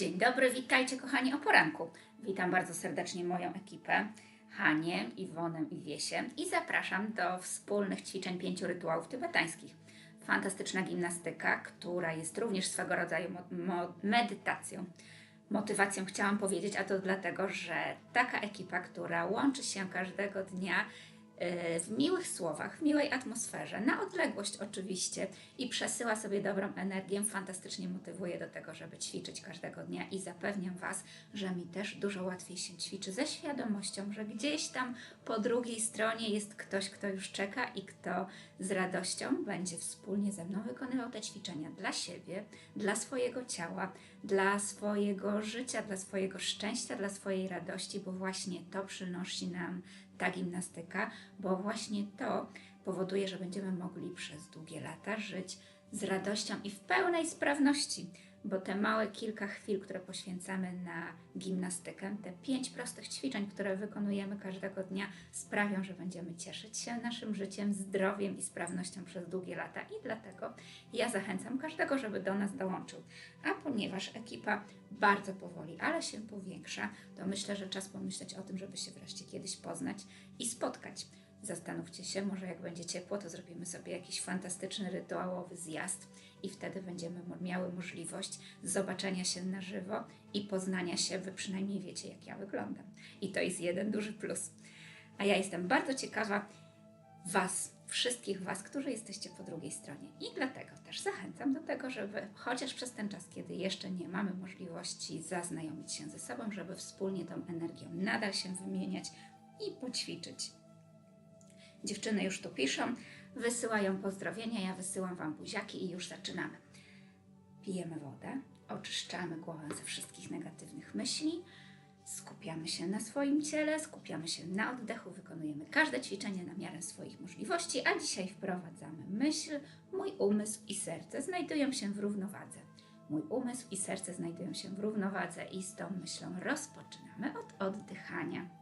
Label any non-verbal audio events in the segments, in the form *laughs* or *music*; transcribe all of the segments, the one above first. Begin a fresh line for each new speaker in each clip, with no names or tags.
Dzień dobry, witajcie kochani o poranku. Witam bardzo serdecznie moją ekipę, Hanię, Iwonę i Wiesię i zapraszam do wspólnych ćwiczeń pięciu rytuałów tybetańskich. Fantastyczna gimnastyka, która jest również swego rodzaju medytacją. Motywacją chciałam powiedzieć, a to dlatego, że taka ekipa, która łączy się każdego dnia w miłych słowach, w miłej atmosferze, na odległość oczywiście i przesyła sobie dobrą energię, fantastycznie motywuje do tego, żeby ćwiczyć każdego dnia i zapewniam Was, że mi też dużo łatwiej się ćwiczy ze świadomością, że gdzieś tam po drugiej stronie jest ktoś, kto już czeka i kto z radością będzie wspólnie ze mną wykonywał te ćwiczenia dla siebie, dla swojego ciała, dla swojego życia, dla swojego szczęścia, dla swojej radości, bo właśnie to przynosi nam ta gimnastyka, bo właśnie to powoduje, że będziemy mogli przez długie lata żyć z radością i w pełnej sprawności, bo te małe kilka chwil, które poświęcamy na gimnastykę, te pięć prostych ćwiczeń, które wykonujemy każdego dnia, sprawią, że będziemy cieszyć się naszym życiem, zdrowiem i sprawnością przez długie lata. I dlatego ja zachęcam każdego, żeby do nas dołączył. A ponieważ ekipa bardzo powoli, ale się powiększa, to myślę, że czas pomyśleć o tym, żeby się wreszcie kiedyś poznać i spotkać. Zastanówcie się, może jak będzie ciepło, to zrobimy sobie jakiś fantastyczny rytuałowy zjazd i wtedy będziemy miały możliwość zobaczenia się na żywo i poznania się. Wy przynajmniej wiecie, jak ja wyglądam. I to jest jeden duży plus. A ja jestem bardzo ciekawa Was, wszystkich Was, którzy jesteście po drugiej stronie. I dlatego też zachęcam do tego, żeby chociaż przez ten czas, kiedy jeszcze nie mamy możliwości zaznajomić się ze sobą, żeby wspólnie tą energią nadal się wymieniać i poćwiczyć. Dziewczyny już tu piszą, wysyłają pozdrowienia, ja wysyłam Wam buziaki i już zaczynamy. Pijemy wodę, oczyszczamy głowę ze wszystkich negatywnych myśli, skupiamy się na swoim ciele, skupiamy się na oddechu, wykonujemy każde ćwiczenie na miarę swoich możliwości, a dzisiaj wprowadzamy myśl, mój umysł i serce znajdują się w równowadze. Mój umysł i serce znajdują się w równowadze i z tą myślą rozpoczynamy od oddychania.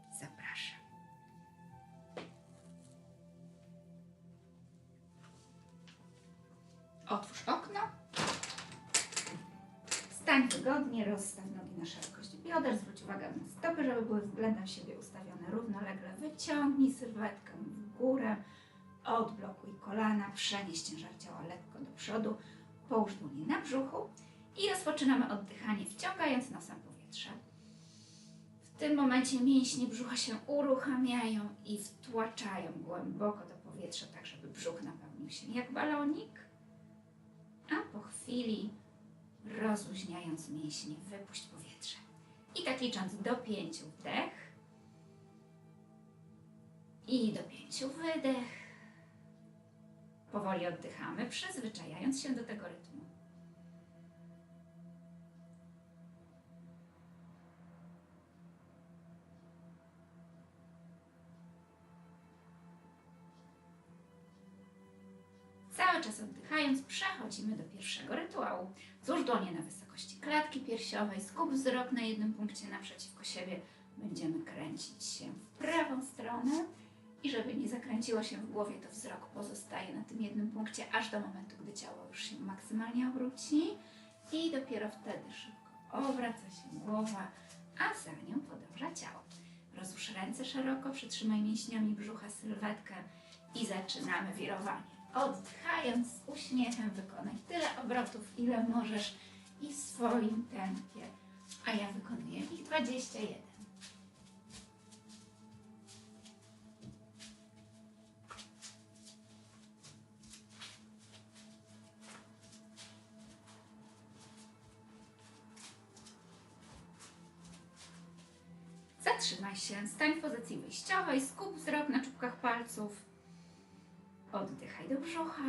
Otwórz okno. Stań wygodnie, rozstaw nogi na szerokość bioder, zwróć uwagę na stopy, żeby były względem siebie ustawione równolegle. Wyciągnij sylwetkę w górę, odblokuj kolana, przenieś ciężar ciała lekko do przodu, połóż dłonie na brzuchu i rozpoczynamy oddychanie, wciągając nosem powietrze. W tym momencie mięśnie brzucha się uruchamiają i wtłaczają głęboko do powietrza, tak żeby brzuch napełnił się jak balonik. A po chwili rozluźniając mięśnie, wypuść powietrze. I tak licząc do pięciu wdech i do pięciu wydech. Powoli oddychamy, przyzwyczajając się do tego rytmu. Cały czas oddychając, przechodzimy do pierwszego rytuału. Złóż dłonie na wysokości klatki piersiowej, skup wzrok na jednym punkcie naprzeciwko siebie. Będziemy kręcić się w prawą stronę i żeby nie zakręciło się w głowie, to wzrok pozostaje na tym jednym punkcie, aż do momentu, gdy ciało już się maksymalnie obróci i dopiero wtedy szybko obraca się głowa, a za nią podąża ciało. Rozłóż ręce szeroko, przytrzymaj mięśniami brzucha sylwetkę i zaczynamy wirowanie. Oddychając z uśmiechem wykonaj tyle obrotów, ile możesz i w swoim tempie. A ja wykonuję ich 21. Zatrzymaj się, stań w pozycji wyjściowej, skup wzrok na czubkach palców. Oddychaj do brzucha.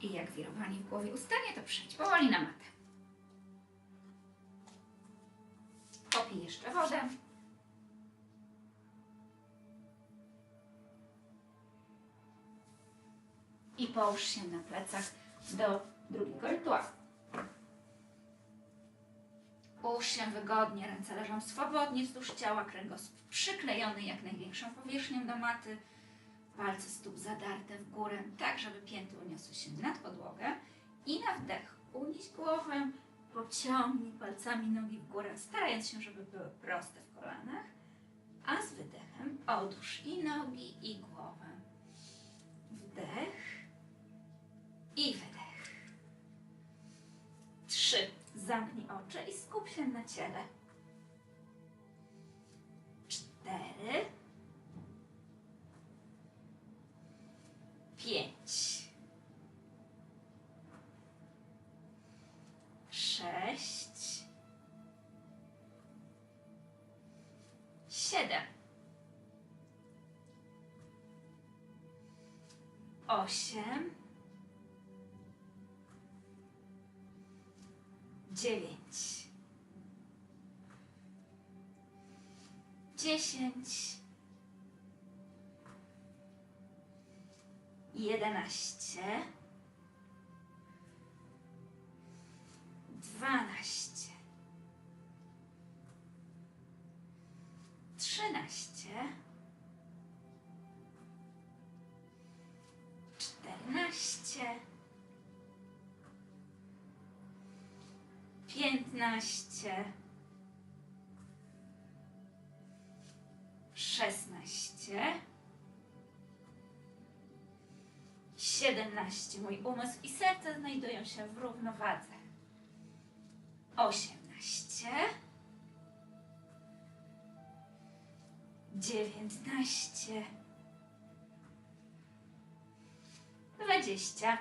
I jak wirowanie w głowie ustanie, to przejdź powoli na matę. Popij jeszcze wodę. I połóż się na plecach do drugiego rytuału. Połóż się wygodnie, ręce leżą swobodnie wzdłuż ciała, kręgosłup przyklejony jak największą powierzchnią do maty. Palce stóp zadarte w górę, tak żeby pięty uniosły się nad podłogę. I na wdech unieś głowę, pociągnij palcami nogi w górę, starając się, żeby były proste w kolanach. A z wydechem odłóż i nogi, i głowę. Wdech i wydech. Zamknij oczy i skup się na ciele. Cztery. Pięć. Sześć. Siedem. Osiem. Dziewięć. Dziesięć. Jedenaście. Dwanaście. Piętnaście. Szesnaście. Siedemnaście. Mój umysł i serce znajdują się w równowadze. Osiemnaście. Dziewiętnaście. Dwadzieścia.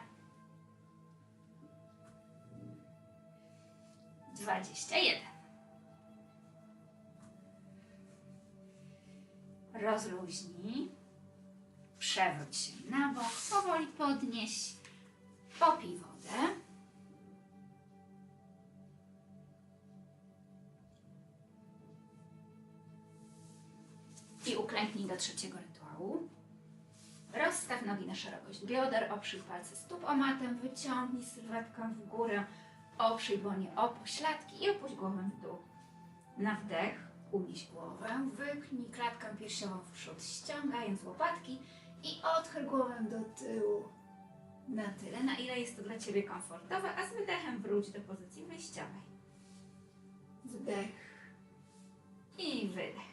Dwadzieścia jeden. Rozluźnij. Przewróć się na bok. Powoli podnieś. Popij wodę. I uklęknij do trzeciego rytuału. Rozstaw nogi na szerokość bioder, oprzyj palce stóp o matę, wyciągnij sylwetkę w górę, oprzyj dłonie o pośladki i opuść głowę w dół. Na wdech unieś głowę, wypchnij klatkę piersiową w przód, ściągając łopatki i odchyl głowę do tyłu. Na tyle, na ile jest to dla Ciebie komfortowe, a z wydechem wróć do pozycji wyjściowej. Wdech i wydech.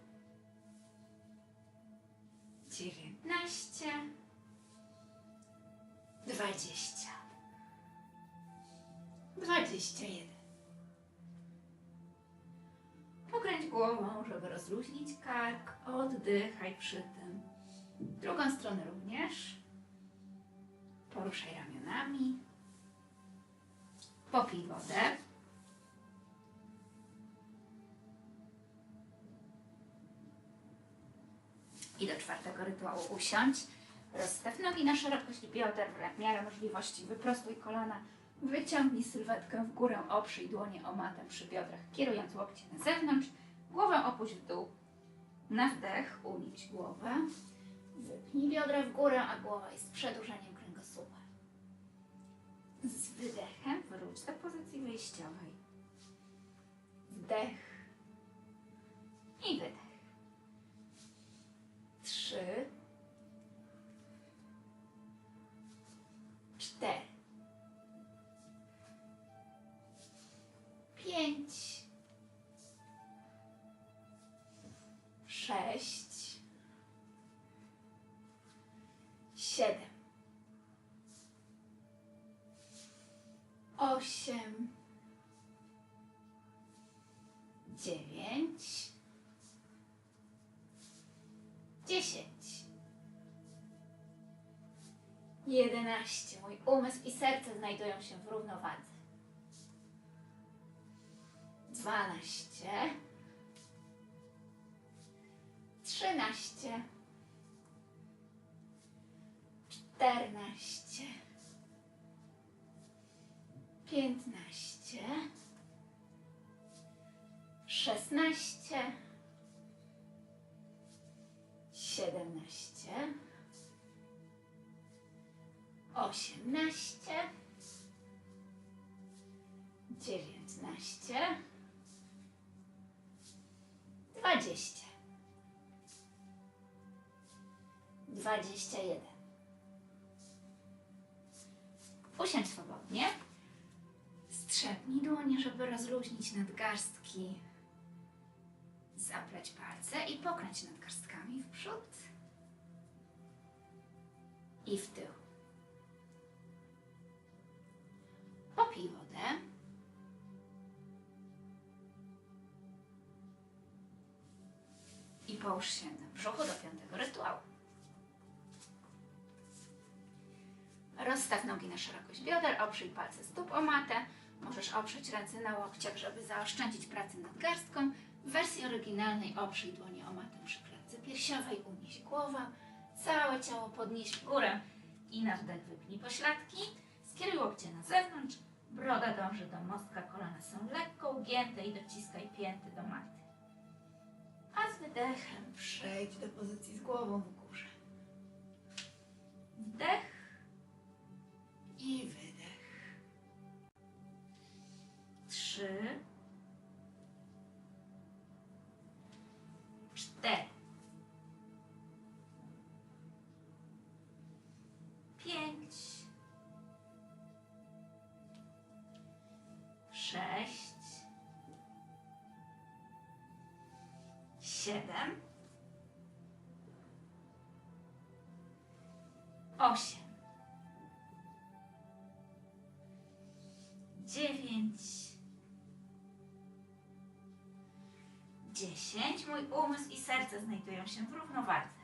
dziewiętnaście, dwadzieścia, dwadzieścia jeden. Pokręć głową, żeby rozluźnić kark, oddychaj przy tym. Drugą stronę również. Poruszaj ramionami. Popij wodę. I do czwartego rytuału usiądź. Rozstaw nogi na szerokość bioder w miarę możliwości. Wyprostuj kolana. Wyciągnij sylwetkę w górę, oprzyj dłonie o matę przy biodrach, kierując łokcie na zewnątrz. Głowę opuść w dół. Na wdech unieś głowę. Wypnij biodra w górę, a głowa jest przedłużeniem kręgosłupa. Z wydechem wróć do pozycji wyjściowej. Wdech i wydech trzy, cztery, pięć, sześć, siedem, osiem, dziewięć, dziesięć, jedenaście. Mój umysł i serce znajdują się w równowadze. Dwanaście, trzynaście, czternaście, piętnaście, szesnaście, siedemnaście, osiemnaście, dziewiętnaście, dwadzieścia, dwadzieścia jeden. Usiądź swobodnie. Strzepnij dłonie, żeby rozluźnić nadgarstki. Zapleć palce i pokręć nadgarstkami w przód i w tył. Popij wodę. I połóż się na brzuchu do piątego rytuału. Rozstaw nogi na szerokość bioder, oprzyj palce stóp o matę. Możesz oprzeć ręce na łokciach, żeby zaoszczędzić pracę nad garstką. W wersji oryginalnej oprzyj dłonie o matę przy klatce piersiowej, unieś głowę, całe ciało podnieś w górę i na wdech wypnij pośladki. Skieruj łokcie na zewnątrz, broda dąży do mostka, kolana są lekko ugięte i dociskaj pięty do maty. A z wydechem przejdź do pozycji z głową w górze. Wdech i wydech. Trzy. Siedem. Osiem. dziewięć, dziesięć. Mój umysł i serce znajdują się w równowadze.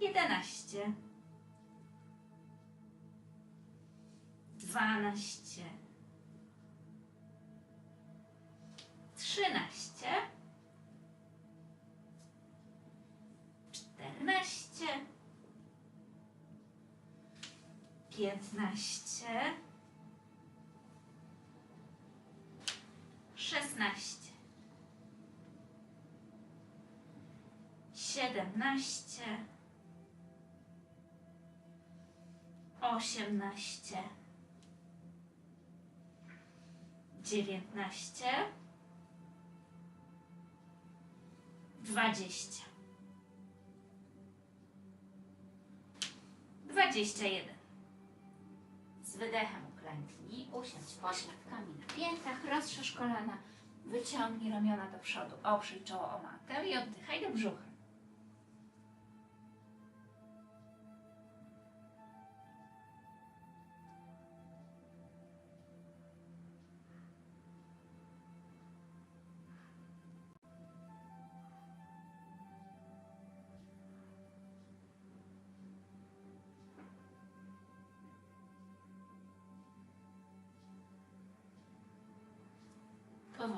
Jedenaście, dwanaście, trzynaście, czternaście. Piętnaście, szesnaście, siedemnaście, osiemnaście, dziewiętnaście, dwadzieścia, dwadzieścia jeden. Z wydechem uklęknij, usiądź pośladkami na piętach, rozszerz kolana, wyciągnij ramiona do przodu, oprzyj czoło o matę i oddychaj do brzucha.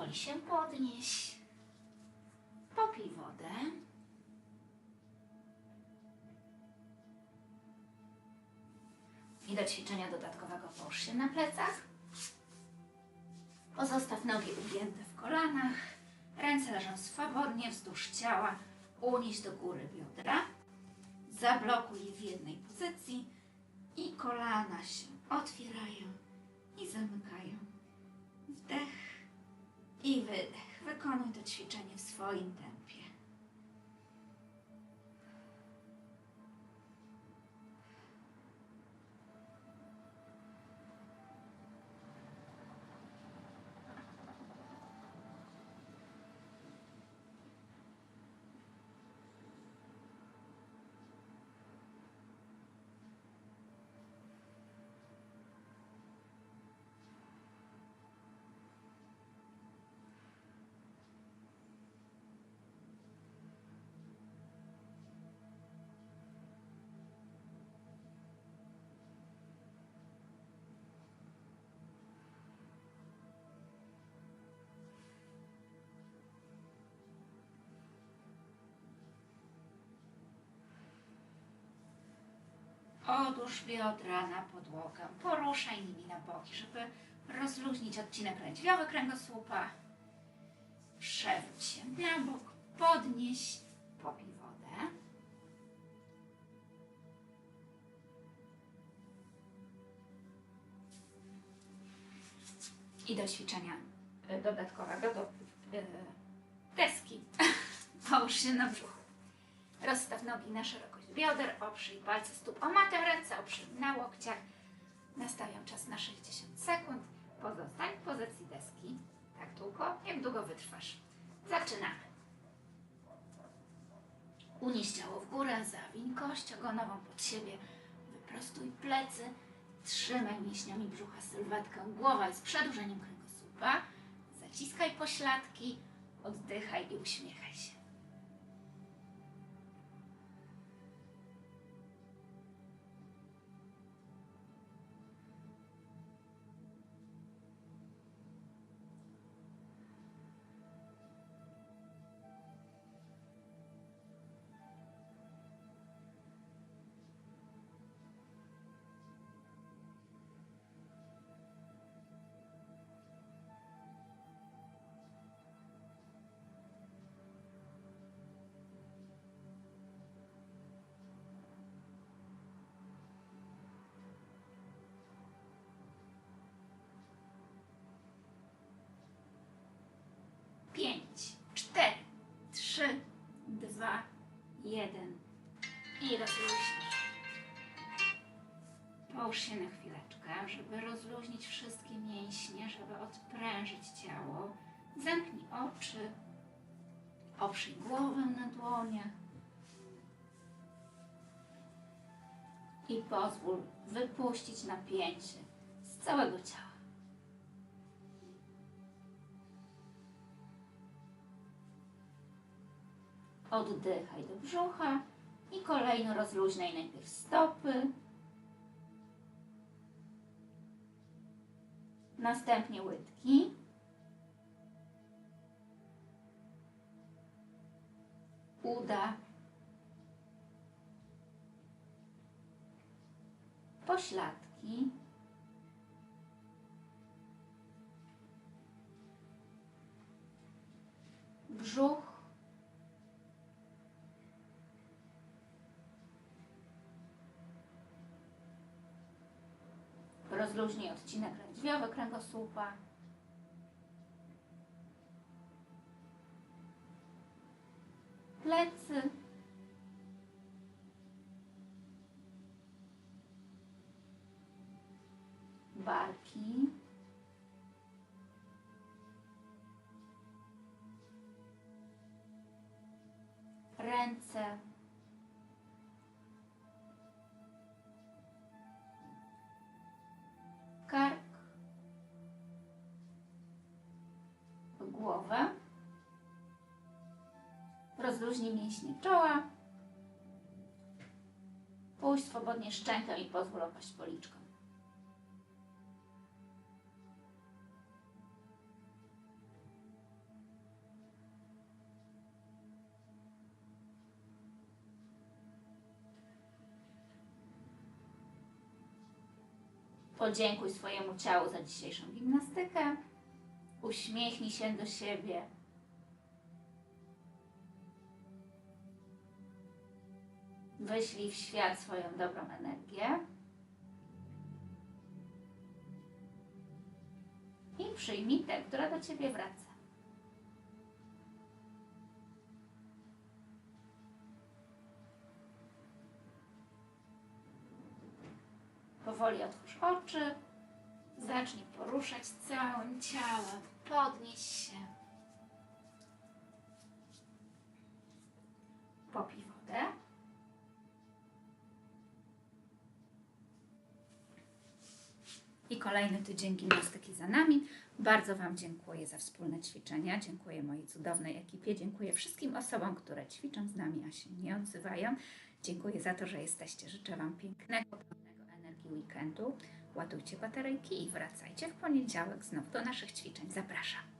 Powoli się podnieś. Popij wodę. I do ćwiczenia dodatkowego połóż się na plecach. Pozostaw nogi ugięte w kolanach. Ręce leżą swobodnie wzdłuż ciała. Unieś do góry biodra. Zablokuj je w jednej pozycji. I kolana się otwierają i zamykają. Wdech wydech. Wykonuj to ćwiczenie w swoim tempie. Odłóż biodra na podłogę, poruszaj nimi na boki, żeby rozluźnić odcinek lędźwiowy kręgosłupa. Przewróć się na bok, podnieś, popij wodę. I do ćwiczenia y, dodatkowego, do y, deski. *laughs* Połóż się na brzuchu. Rozstaw nogi na szerokość bioder, oprzyj palce stóp o matę, ręce oprzyj na łokciach. Nastawiam czas na 60 sekund. Pozostań w pozycji deski tak długo, jak długo wytrwasz. Zaczynamy. Unieś ciało w górę, zawiń kość ogonową pod siebie, wyprostuj plecy, trzymaj mięśniami brzucha sylwetkę, głowa jest przedłużeniem kręgosłupa, zaciskaj pośladki, oddychaj i uśmiechaj się. Dwa, jeden i rozluźnisz. Połóż się na chwileczkę, żeby rozluźnić wszystkie mięśnie, żeby odprężyć ciało. Zamknij oczy, oprzyj głowę na dłoniach i pozwól wypuścić napięcie z całego ciała. Oddychaj do brzucha i kolejno rozluźnij najpierw stopy, następnie łydki, uda, pośladki, brzuch, Rozluźnij odcinek lędźwiowy kręgosłupa. Plecy. Barki. Rozluźnij mięśnie czoła, puść swobodnie szczękę i pozwól opaść policzką. Podziękuj swojemu ciału za dzisiejszą gimnastykę. Uśmiechnij się do siebie. Wyślij w świat swoją dobrą energię. I przyjmij tę, która do ciebie wraca. Powoli otwórz oczy. Zacznij poruszać całym ciałem. Podnieś się. I kolejny tydzień gimnastyki za nami. Bardzo Wam dziękuję za wspólne ćwiczenia. Dziękuję mojej cudownej ekipie. Dziękuję wszystkim osobom, które ćwiczą z nami, a się nie odzywają. Dziękuję za to, że jesteście. Życzę Wam pięknego, pełnego energii weekendu. Ładujcie bateryjki i wracajcie w poniedziałek znów do naszych ćwiczeń. Zapraszam.